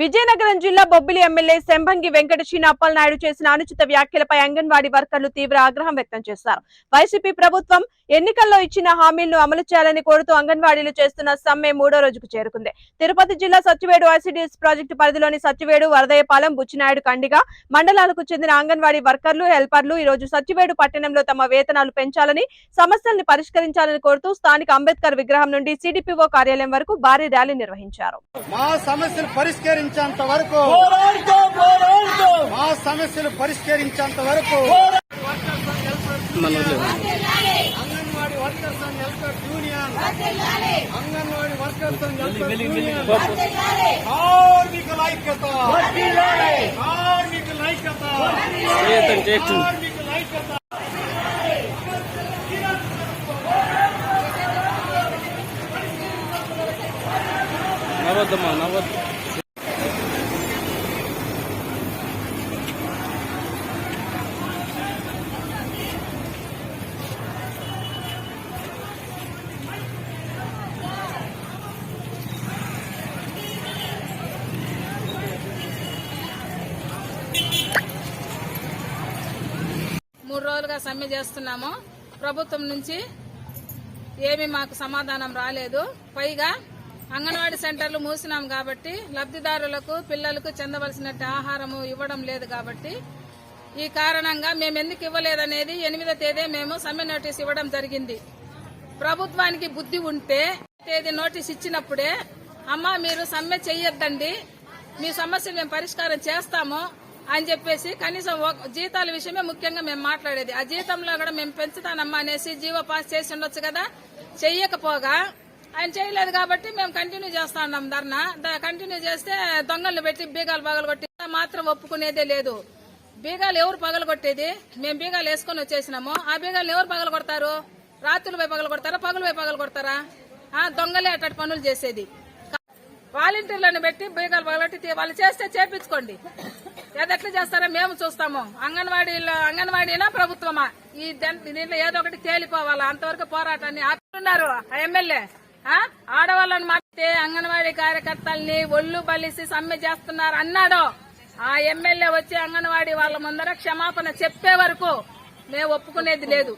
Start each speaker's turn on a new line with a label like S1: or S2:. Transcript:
S1: విజయనగరం జిల్లా బొబ్బిలి ఎమ్మెల్యే శంభంగి వెంకట శ్రీని అప్పలనాయుడు చేసిన అనుచిత వ్యాఖ్యలపై అంగన్వాడీ వర్కర్లు తీవ్ర ఆగ్రహం వ్యక్తం చేశారు. వైసీపీ ప్రభుత్వం ఎన్నికల్లో ఇచ్చిన హామీలను అమలు చేయాలని కోరుతూ అంగన్వాడీలు చేస్తున్న సమ్మె మూడో రోజుకు చేరుకుంది. తిరుపతి జిల్లా సత్యవేడు ఐసిడిఎస్ ప్రాజెక్టు పరిధిలోని సత్యవేడు వరదయపాలెం బుచ్చినాయుడు కండిగా మండలాలకు చెందిన అంగన్వాడీ వర్కర్లు హెల్పర్లు ఈ రోజు సత్యవేడు పట్టణంలో తమ వేతనాలు పెంచాలని సమస్యల్ని పరిష్కరించాలని కోరుతూ స్థానిక అంబేద్కర్ విగ్రహం నుండి సిడిపిఓ కార్యాలయం వరకు భారీ ర్యాలీ నిర్వహించారు.
S2: మా సమస్యలు పరిష్కరించేంత వరకు మా సమస్యలు పరిష్కరించేంత వరకు Anganwadi workers and welfare union Anganwadi workers and welfare union కార్మికుల ఐక్యత కార్మికుల ఐక్యత కార్మికుల ఐక్యత.
S3: నవ్వద్దమ్మా నవ్వద్దు.
S4: రోజులుగా సమ్మె చేస్తున్నాము ప్రభుత్వం నుంచి ఏమీ మాకు సమాధానం రాలేదు. పైగా అంగన్వాడీ సెంటర్లు మూసినాం కాబట్టి లబ్ధిదారులకు పిల్లలకు చెందవలసినట్టు ఆహారము ఇవ్వడం లేదు కాబట్టి ఈ కారణంగా మేము ఎందుకు ఇవ్వలేదనేది ఎనిమిదో తేదీ మేము సమ్మె నోటీస్ ఇవ్వడం జరిగింది. ప్రభుత్వానికి బుద్ధి ఉంటే తేదీ నోటీస్ ఇచ్చినప్పుడే అమ్మ మీరు సమ్మె చెయ్యొద్దండి. మీ సమస్యలు మేము పరిష్కారం చేస్తాము. అని చెప్పేసి కనీసం ఒక- జీతాల విషయమే ముఖ్యంగా మేము మాట్లాడేది. ఆ జీతంలో కూడా మేము పెంచుతానమ్మా అనేసి జీవో పాస్ చేసి ఉండొచ్చు కదా? చెయ్యకపోగా ఆయన చేయలేదు కాబట్టి మేము కంటిన్యూ చేస్తా ఉన్నాం ధర్నా. కంటిన్యూ చేస్తే దొంగలు పెట్టి బీగాలు పగలగొట్టి మాత్రం ఒప్పుకునేదే లేదు. బీగాలు ఎవరు పగలగొట్టేది? మేము బీగాలు వేసుకొని వచ్చేసినాము. ఆ బీగాలు ఎవరు పగలగొడతారు? రాత్రులు పోయి పగలగొడతారా? పగులు పోయి పగలగొడతారా? కొడతారా దొంగలే అట్లాంటి పనులు చేసేది. వాలంటీర్లను పెట్టి బీగాలు పగలట్టి వాళ్ళు చేస్తే చేపించుకోండి. ఏదెట్లా చేస్తారో మేము చూస్తాము. అంగన్వాడీలో అంగన్వాడీనా ప్రభుత్వమా? ఈ దీంట్లో ఏదో ఒకటి తేలిపోవాలా? అంతవరకు పోరాటాన్ని ఆపుతున్నారు ఆ ఎమ్మెల్యే. ఆడవాళ్ళని మాట్లాడితే అంగన్వాడీ కార్యకర్తల్ని ఒళ్ళు బలిసి సమ్మె చేస్తున్నారు అన్నాడు. ఆ ఎమ్మెల్యే వచ్చి అంగన్వాడీ వాళ్ళ ముందర క్షమాపణ చెప్పే వరకు మేము ఒప్పుకునేది లేదు.